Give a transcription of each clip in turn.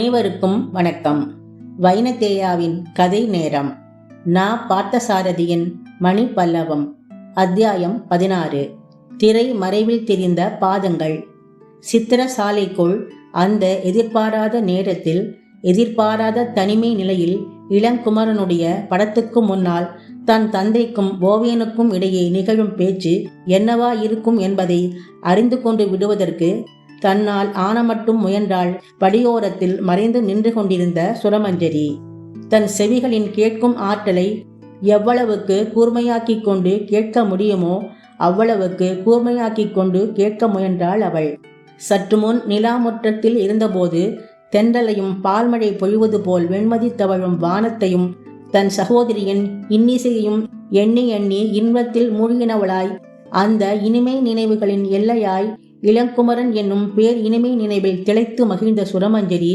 அனைவருக்கும் வணக்கம். வைனதேயாவின் கதை நேரம். நா பார்த்தசாரதியின் மணி பல்லவம் அத்தியாயம் பதினாறு. திரை மறைவில் தெரிந்த பாதங்கள். சித்திரசாலைக்குள் அந்த எதிர்பாராத நேரத்தில் எதிர்பாராத தனிமை நிலையில் இளங்குமரனுடைய படத்துக்கு முன்னால் தன் தந்தைக்கும் ஓவியனுக்கும் இடையே நிகழும் பேச்சு என்னவா இருக்கும் என்பதை அறிந்து கொண்டு விடுவதற்கு தன்னால் ஆன மட்டும் முயன்றாள். படியோரத்தில் மறைந்து நின்று கொண்டிருந்த சுரமஞ்சரி தன் செவிகளின் கேட்கும் ஆற்றலை எவ்வளவுக்கு கூர்மையாக்கிக் கொண்டு கேட்க முடியுமோ அவ்வளவுக்கு கூர்மையாக்கிக் கொண்டு கேட்க முயன்றாள் அவள். சற்று முன் நிலாமுற்றத்தில் இருந்தபோது தென்றலையும் பால்மழை பொழிவது போல் வெண்மதி தவழும் வானத்தையும் தன் சகோதரியின் இன்னிசையையும் எண்ணி எண்ணி இன்பத்தில் மூழ்கினவளாய் அந்த இனிமை நினைவுகளின் எல்லையாய் இளங்குமரன் என்னும் பேர் இனிமை நினைவில் திளைத்து மகிழ்ந்த சுரமஞ்சரி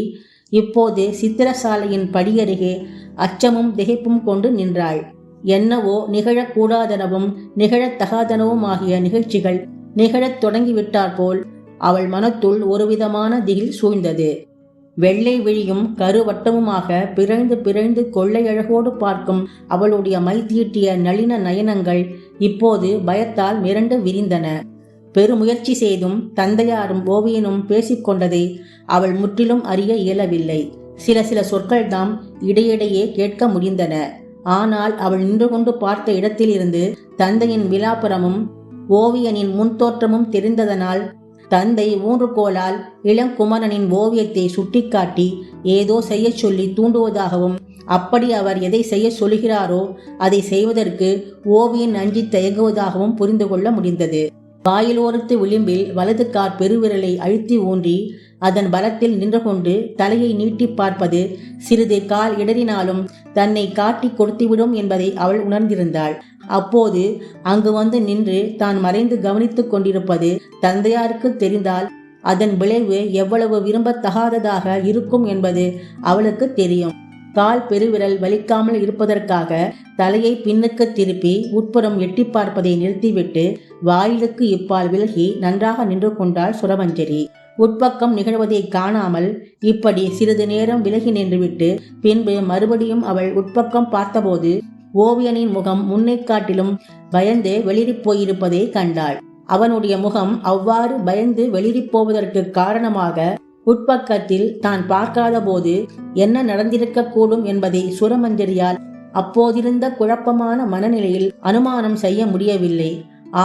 இப்போது சித்திரசாலையின் படியருகே அச்சமும் திகைப்பும் கொண்டு நின்றாள். என்னவோ நிகழக்கூடாதனவும் நிகழத்தகாதனவும் ஆகிய நிகழ்ச்சிகள் நிகழத் தொடங்கிவிட்டாற்போல் அவள் மனத்துள் ஒருவிதமான திகில் சூழ்ந்தது. வெள்ளை விழியும் கருவட்டமுமாக பிறழ்ந்து பிறழ்ந்து கொள்ளையழகோடு பார்க்கும் அவளுடைய மைத்தீட்டிய நளின நயனங்கள் இப்போது பயத்தால் மிரண்டு விரிந்தன. பெருமுயற்சி செய்தும் தந்தையாரும் ஓவியனும் பேசிக்கொண்டதை அவள் முற்றிலும் அறிய இயலவில்லை. சில சில சொற்கள் தாம் இடையிடையே கேட்க முடிந்தன. ஆனால் அவள் நின்று கொண்டு பார்த்த இடத்திலிருந்து தந்தையின் விழாப்புறமும் ஓவியனின் முன்தோற்றமும் தெரிந்ததனால் தந்தை ஊன்றுகோலால் இளங்குமரனின் ஓவியத்தை சுட்டிக்காட்டி ஏதோ செய்ய சொல்லி தூண்டுவதாகவும் அப்படி அவர் எதை செய்ய சொல்கிறாரோ அதை செய்வதற்கு ஓவியன் அஞ்சி தயங்குவதாகவும் புரிந்து கொள்ள முடிந்தது. வாயிலோரத்து விளிம்பில் வலது கார் பெருவிரலை அழுத்தி ஊன்றி அதன் பலத்தில் நின்று கொண்டு தலையை நீட்டி பார்ப்பது சிறிது கால் இடறினாலும் தன்னை காட்டி கொடுத்துவிடும் என்பதை அவள் உணர்ந்திருந்தாள். அப்போது அங்கு வந்து நின்று தான் மறைந்து கவனித்துக் கொண்டிருப்பது தந்தையாருக்கு தெரிந்தால் அதன் விளைவு எவ்வளவு விரும்பத்தகாததாக இருக்கும் என்பது அவளுக்கு தெரியும். கால் பெருவிரல் வலிக்காமல் இருப்பதற்காக தலையை பின்னுக்கு திருப்பி உட்புறம் எட்டி பார்ப்பதை நிறுத்திவிட்டு வாயிலுக்கு இப்பால் விலகி நன்றாக நின்று கொண்டாள் சுரவஞ்சரி உட்பக்கம் நிகழ்வதை காணாமல் இப்படி சிறிது நேரம் விலகி நின்றுவிட்டு பின்பு மறுபடியும் அவள் உட்பக்கம் பார்த்தபோது ஓவியனின் முகம் முன்னை காட்டிலும் பயந்து வெளிரிப் போயிருப்பதை கண்டாள். அவனுடைய முகம் அவ்வாறு பயந்து வெளிரிப் போவதற்கு காரணமாக உட்பக்கத்தில் தான் பார்க்காத போது என்ன நடந்திருக்கக்கூடும் என்பதை சுரமஞ்சரியால் அப்போதிருந்த குழப்பமான மனநிலையில் அனுமானம் செய்ய முடியவில்லை.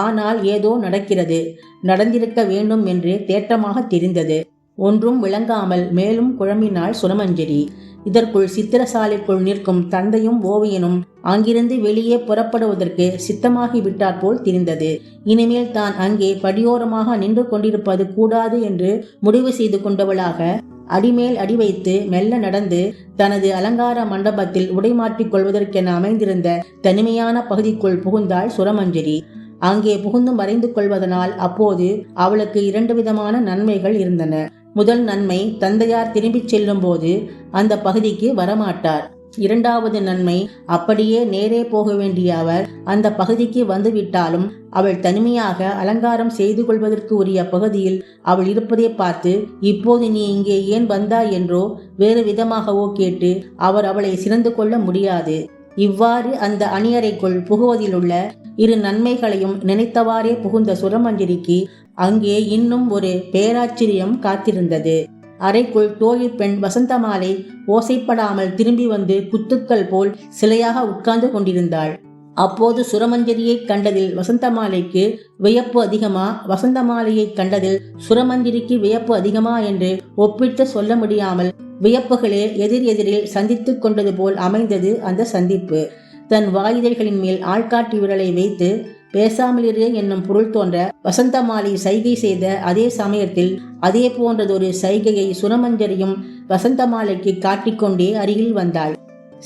ஆனால் ஏதோ நடக்கிறது நடந்திருக்க வேண்டும் என்று தேட்டமாக தெரிந்தது. ஒன்றும் விளங்காமல் மேலும் குழம்பினாள் சுரமஞ்சரி. இதற்குள் சித்திரசாலைக்குள் நிற்கும் தந்தையும் ஓவியனும் அங்கிருந்து வெளியே புறப்படுவதற்கு சித்தமாகி விட்டார் போல் தெரிந்தது. இனிமேல் தான் அங்கே படியோரமாக நின்று கொண்டிருப்பது கூடாது என்று முடிவு செய்து கொண்டவளாக அடிமேல் அடி வைத்து மெல்ல நடந்து தனது அலங்கார மண்டபத்தில் உடை மாற்றிக் கொள்வதற்கென அமைந்திருந்த தனிமையான பகுதிக்குள் புகுந்தாள் சுரமஞ்சரி. அங்கே புகுந்து மறைந்து கொள்வதனால் அப்போது அவளுக்கு இரண்டு விதமான நன்மைகள் இருந்தன. முதல் நன்மை தந்தையார் திரும்பிச் செல்லும் போது அந்த பகுதிக்கு வரமாட்டார். இரண்டாவது நன்மை அப்படியே நேரே போக வேண்டிய அவர் அந்த பகுதிக்கு வந்துவிட்டாலும் அவள் தனிமையாக அலங்காரம் செய்து கொள்வதற்கு உரிய பகுதியில் அவள் இருப்பதை பார்த்து இப்போது நீ இங்கே ஏன் வந்தா என்றோ வேறு விதமாகவோ கேட்டு அவர் அவளை சிறந்து கொள்ள முடியாது. இவ்வாறு அந்த அணியறைக்குள் புகுவதிலுள்ள இரு நன்மைகளையும் நினைத்தவாறே புகுந்த சுரமஞ்சரிக்கு அங்கே இன்னும் ஒரு பேராச்சரியம் காத்திருந்தது. அறைக்குள் தோழி பெண் வசந்தமாலை ஓசைப்படாமல் திரும்பி வந்து குத்துக்கள் போல் சிலையாக உட்கார்ந்து கொண்டிருந்தாள். அப்போது சுரமஞ்சரியை கண்டதில் வசந்தமாலைக்கு வியப்பு அதிகமா? வசந்தமாலையை கண்டதில் சுரமஞ்சரிக்கு வியப்பு அதிகமா என்று ஒப்பிட்டு சொல்ல முடியாமல் வியப்புகளே எதிர் எதிரில் சந்தித்துக் கொண்டது போல் அமைந்தது அந்த சந்திப்பு. தன் வாயுதல்களின் மேல் ஆள்காட்டி விரலை வைத்து பேசாமலிரு என்னும் பொருள் தோன்ற வசந்தமாலி சைகை செய்த அதே சமயத்தில் அதே போன்றதொரு சைகையை சுரமஞ்சரியும் வசந்தமாலைக்கு காட்டிக்கொண்டே அருகில் வந்தாள்.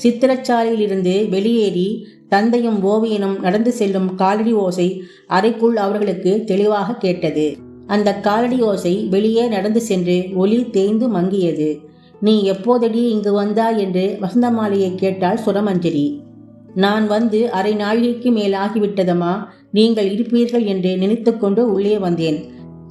சித்திரச்சாலையிலிருந்து வெளியேறி தந்தையும் ஓவியனும் நடந்து செல்லும் காலடி ஓசை அறைக்குள் அவர்களுக்கு தெளிவாக கேட்டது. அந்த காலடி ஓசை வெளியே நடந்து சென்று ஒளி தேய்ந்து மங்கியது. நீ எப்போதடி இங்கு வந்தாய்? என்று வசந்தமாலையை கேட்டாள் சுரமஞ்சரி. நான் வந்து அரை நாழிகைக்கு மேல் ஆகிவிட்டதம்மா நீங்கள் இருப்பீர்கள் என்று நினைத்துக்கொண்டு உள்ளே வந்தேன்.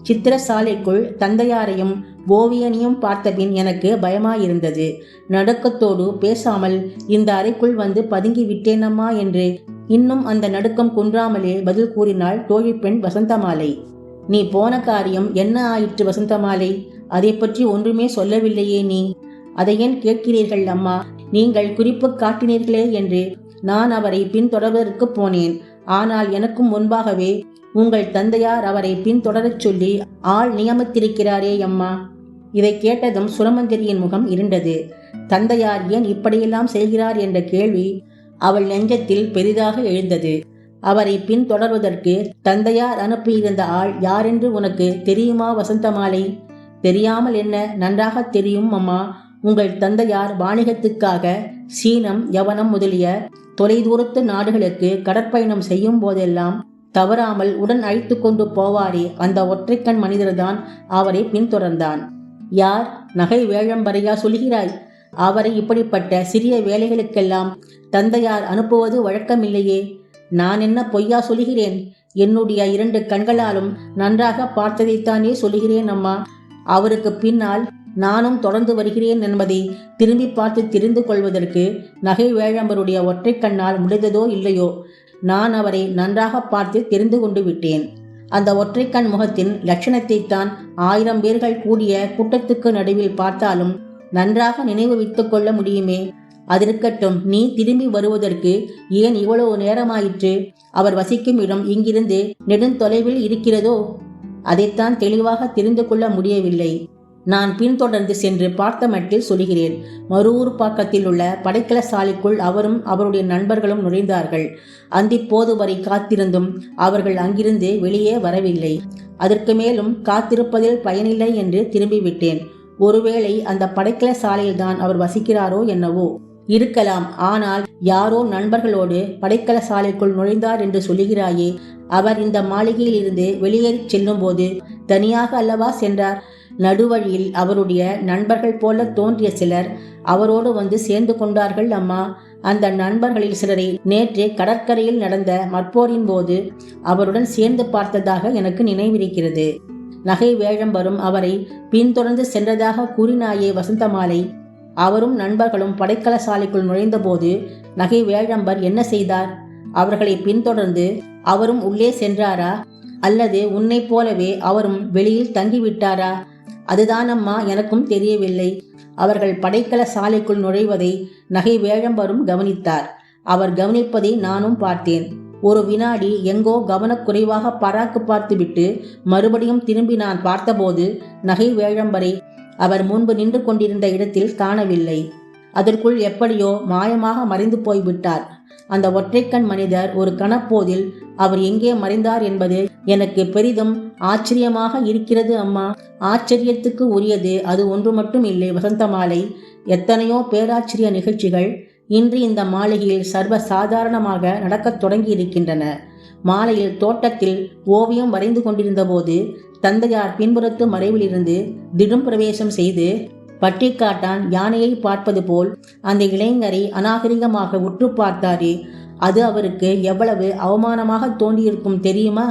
சித்திரசாலைக்குள் தந்தையாரையும் ஓவியனையும் பார்த்தபின் எனக்கு பயமாயிருந்தது. நடுக்கத்தோடு பேசாமல் இந்த அறைக்குள் வந்து பதுங்கி விட்டேனம்மா என்று இன்னும் அந்த நடுக்கம் குன்றாமலே பதில் கூறினாள் தோழிப்பெண் பெண் வசந்தமாலை. நீ போன காரியம் என்ன ஆயிற்று வசந்தமாலை? அதை பற்றி ஒன்றுமே சொல்லவில்லையே நீ. அதை ஏன் கேட்கிறீர்கள் அம்மா? நீங்கள் குறிப்பு காட்டினீர்களே என்று நான் அவரை பின்தொடர்வதற்கு போனேன். ஆனால் எனக்கும் முன்பாகவே உங்கள் தந்தையார் அவரை பின்தொடரச் சொல்லி ஆள் நியமித்திருக்கிறாரே அம்மா. இதை கேட்டதும் சுரமஞ்சரியின் முகம் இருண்டது. தந்தையார் ஏன் இப்படியெல்லாம் செய்கிறார் என்ற கேள்வி அவள் நெஞ்சத்தில் பெரிதாக எழுந்தது. அவரை பின்தொடர்வதற்கு தந்தையார் அனுப்பியிருந்த ஆள் யாரென்று உனக்கு தெரியுமா வசந்தமாலை? தெரியாமல் என்ன? நன்றாக தெரியும் அம்மா. உங்கள் தந்தையார் வாணிகத்துக்காக சீனம் யவனம் முதலிய தொலைதூரத்து நாடுகளுக்கு கடற்பயணம் செய்யும் போதெல்லாம் தவறாமல் உடன் அழைத்து கொண்டு போவாரே அந்த ஒற்றைக்கண் மனிதர்தான் அவரை பின்தொடர்ந்தான். யார் நகை வேழம்பரையா சொல்கிறாய் அவரை இப்படிப்பட்ட சிறிய வேலைகளுக்கெல்லாம் தந்தையார் அனுப்புவது வழக்கமில்லையே. நான் என்ன பொய்யா சொல்கிறேன் என்னுடைய இரண்டு கண்களாலும் நன்றாக பார்த்ததைத்தானே சொல்கிறேன் அம்மா. அவருக்கு பின்னால் நானும் தொடர்ந்து வருகிறேன் என்பதை திரும்பி பார்த்து தெரிந்து கொள்வதற்கு நகை வேழம்பருடைய ஒற்றை கண்ணால் முடிந்ததோ இல்லையோ நான் அவரை நன்றாக பார்த்து தெரிந்து கொண்டு விட்டேன். அந்த ஒற்றைக்கண் முகத்தின் லட்சணத்தைத்தான் ஆயிரம் பேர்கள் கூடிய கூட்டத்துக்கு நடுவில் பார்த்தாலும் நன்றாக நினைவு வைத்துக் கொள்ள முடியுமே. அதிருக்கட்டும் நீ திரும்பி வருவதற்கு ஏன் இவ்வளவு நேரமாயிற்று? அவர் வசிக்கும் இடம் இங்கிருந்து நெடுந்தொலைவில் இருக்கிறதோ? அதைத்தான் தெளிவாக தெரிந்து கொள்ள முடியவில்லை. நான் பின்தொடர்ந்து சென்று பார்த்த மட்டில் சொல்கிறேன் மறுவூர் பாக்கத்தில் உள்ள படைக்கல சாலைக்குள் அவரும் அவருடைய நண்பர்களும் நுழைந்தார்கள். அந்திப்போது வரை காத்திருந்தும் அவர்கள் அங்கிருந்து வெளியே வரவில்லை. அதற்கு மேலும் காத்திருப்பதில் பயனில்லை என்று திரும்பிவிட்டேன். ஒருவேளை அந்த படைக்கல சாலையில்தான் அவர் வசிக்கிறாரோ என்னவோ. இருக்கலாம் ஆனால் யாரோ நண்பர்களோடு படைக்கல சாலைக்குள் நுழைந்தார் என்று சொல்லுகிறாயே. அவர் இந்த மாளிகையில் இருந்து வெளியேறி செல்லும் போது தனியாக அல்லவா சென்றார்? நடுவழியில் அவருடைய நண்பர்கள் போல தோன்றிய சிலர் அவரோடு வந்து சேர்ந்து கொண்டார்கள் அம்மா. அந்த நண்பர்களில் சிலரை நேற்று கடற்கரையில் நடந்த மற்போரின் போது அவருடன் சேர்ந்து பார்த்ததாக எனக்கு நினைவிருக்கிறது. நகை வேழம் வரும் அவரை பின்தொடர்ந்து சென்றதாக கூறினாயே வசந்தமாலை. அவரும் நண்பர்களும் படைக்கல சாலைக்குள் நுழைந்தபோது நகை வேழம்பர் என்ன செய்தார்? அவர்களை பின்தொடர்ந்து அவரும் உள்ளே சென்றாரா? அல்லது உன்னை போலவே அவரும் வெளியில் தங்கிவிட்டாரா? அதுதானம்மா எனக்கும் தெரியவில்லை. அவர்கள் படைக்கல சாலைக்குள் நுழைவதை நகை வேழம்பரும் கவனித்தார். அவர் கவனிப்பதை நானும் பார்த்தேன். ஒரு வினாடி எங்கோ கவனக்குறைவாக பராக்கு பார்த்துவிட்டு மறுபடியும் திரும்பி நான் பார்த்தபோது நகை வேழம்பரை அவர் முன்பு நின்று கொண்டிருந்த இடத்தில் காணவில்லை. அதற்குள் எப்படியோ மாயமாக மறைந்து போய்விட்டார். அந்த ஒற்றைக்கண் மனிதர் ஒரு கணப்போதில் அவர் எங்கே மறைந்தார் என்பது எனக்கு பெரிதும் ஆச்சரியமாக இருக்கிறது அம்மா. ஆச்சரியத்துக்கு உரியது அது ஒன்று மட்டும் இல்லை. வசந்தமாலை எத்தனையோ பேராச்சரிய நிகழ்ச்சிகள் இன்று இந்த மாளிகையில் சர்வ சாதாரணமாக நடக்கத் தொடங்கி இருக்கின்றன மாலையில் தோட்டத்தில் ஓவியம் வரைந்து கொண்டிருந்த போது தந்தையார் பின்புறத்து மறைவிலிருந்து திடும் பிரவேசம் செய்து பட்டிக்காட்டான் யானையை பார்ப்பது போல் அந்த இளைஞரை அநாகரிகமாக உற்று பார்த்தாரே. அது அவருக்கு எவ்வளவு அவமானமாக தோன்றியிருக்கும் தெரியுமா?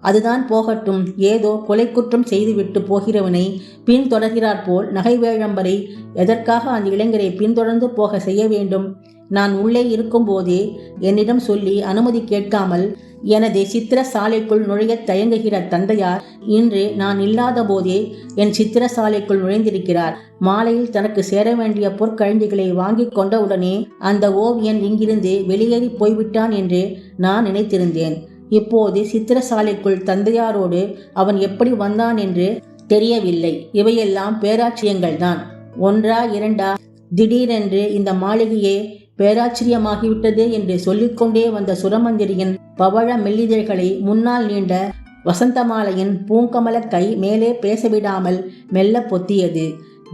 அதுதான் போகட்டும். ஏதோ கொலை குற்றம் செய்துவிட்டு போகிறவனை பின்தொடர்கிறார் போல் நகை வேழம்பரை எதற்காக அந்த இளைஞரை பின்தொடர்ந்து போக செய்ய வேண்டும்? நான் உள்ளே இருக்கும்போதே என்னிடம் சொல்லி அனுமதி கேட்காமல் எனது சித்திர சாலைக்குள் நுழைய தயங்குகிற தந்தையார் இன்று நான் இல்லாத போதே என் சித்திர சாலைக்குள் நுழைந்திருக்கிறார். மாலையில் தனக்கு சேர வேண்டிய பொற்கழஞ்சிகளை வாங்கி கொண்டவுடனே அந்த ஓவியன் இங்கிருந்து வெளியேறி போய்விட்டான் என்று நான் நினைத்திருந்தேன். இப்போது சித்திரசாலைக்குள் தந்தையாரோடு அவன் எப்படி வந்தான் என்று தெரியவில்லை. இவையெல்லாம் பேராட்சியங்கள் தான் ஒன்றா இரண்டா திடீரென்று இந்த மாளிகையே பேராச்சரியமாகிவிட்டது என்று சொல்லிக்கொண்டே வந்த சுரமஞ்சரியின் பவழ மெல்லிதழ்களை முன்னால் நீண்ட வசந்தமாலையின் பூங்கமல கை மேலே பேசவிடாமல் மெல்ல பொத்தியது.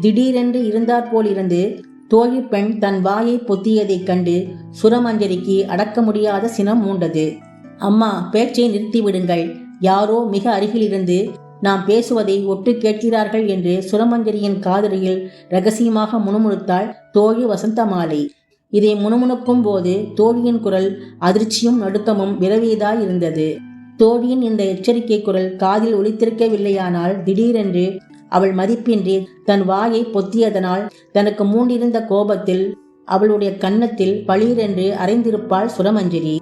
திடீரென்று இருந்தாற்போலிருந்து தோழி பெண் தன் வாயை பொத்தியதைக் கண்டு சுரமஞ்சரிக்கு அடக்க முடியாத சினம் மூண்டது. அம்மா பேச்சை நிறுத்திவிடுங்கள். யாரோ மிக அருகிலிருந்து நாம் பேசுவதை ஒட்டு கேட்கிறார்கள் என்று சுரமஞ்சரியின் காதலியில் ரகசியமாக முணுமுணுத்தாள் தோழி வசந்தமாலை. இதை முணுமுணுக்கும் போது தோழியின் குரல் அதிர்ச்சியும் நடுக்கமும் விரவியதாய் இருந்தது. தோழியின் இந்த எச்சரிக்கை குரல் காதில் ஒலித்திருக்கவில்லையானால் திடீரென்று அவள் மதிப்பின்றி தன் வாயை பொத்தியதனால் தனக்கு மூண்டிருந்த கோபத்தில் அவளுடைய கன்னத்தில் பளீரென்று அரைந்திருப்பாள் சுரமஞ்சரி.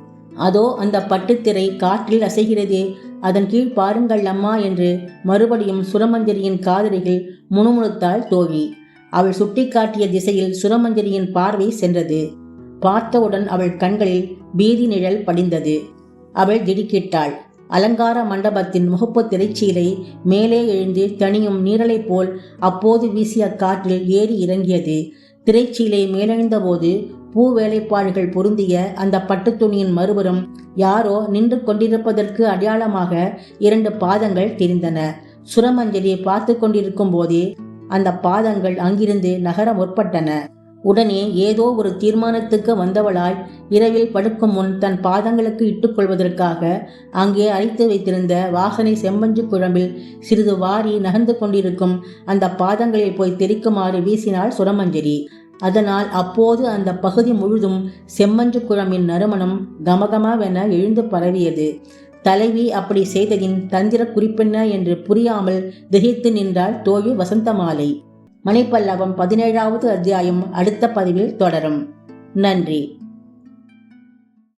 அதோ அந்த பட்டுத்திரை காற்றில் அசைகிறதே அதன் கீழ் பாருங்கள் அம்மா என்று மறுபடியும் சுரமஞ்சரியின் காதலிகள் முணுமுணுத்தாள் தோழி. அவள் சுட்டிக்காட்டிய திசையில் சுரமஞ்சரியின் பார்வை சென்றது. பார்த்தவுடன் அவள் கண்களில் பீதி நிழல் படிந்தது. அவள் திடுக்கிட்டாள். அலங்கார மண்டபத்தின் முகப்பு திரைச்சீலை மேலே எழுந்து தனியும் நீரலை போல் அப்போது வீசிய காற்றில் ஏறி இறங்கியது. திரைச்சீலை மேலெழுந்தபோது பூ வேலைப்பாடுகள் பொருந்திய அந்த பட்டுத் துணியின் மறுபுறம் யாரோ நின்று கொண்டிருப்பதற்கு அடையாளமாக இரண்டு பாதங்கள் தெரிந்தன. சுரமஞ்சலி பார்த்து கொண்டிருக்கும் போதே அந்த பாதங்கள் அங்கிருந்து நகர முற்பட்டன. உடனே ஏதோ ஒரு தீர்மானத்துக்கு வந்தவளாய் இரவில் படுக்கும் முன் தன் பாதங்களுக்கு இட்டுக்கொள்வதற்காக அங்கே அழைத்து வைத்திருந்த வாசனை செம்பஞ்சு குழம்பில் சிறிது வாரி நகர்ந்து கொண்டிருக்கும் அந்த பாதங்களில் போய் தெரிக்குமாறு வீசினாள் சுரமஞ்சரி. அதனால் அப்போது அந்த பகுதி முழுதும் செம்மஞ்சு குழம்பின் நறுமணம் கமகமவென எழுந்து பரவியது. தலைவி அப்படி செய்ததின் தந்திர குறிப்பென்ன என்று புரியாமல் திகைத்து நின்றாள் தோழி வசந்தமாலை. மணிப்பல்லவம் பதினேழாவது அத்தியாயம் அடுத்த பதிவில் தொடரும். நன்றி.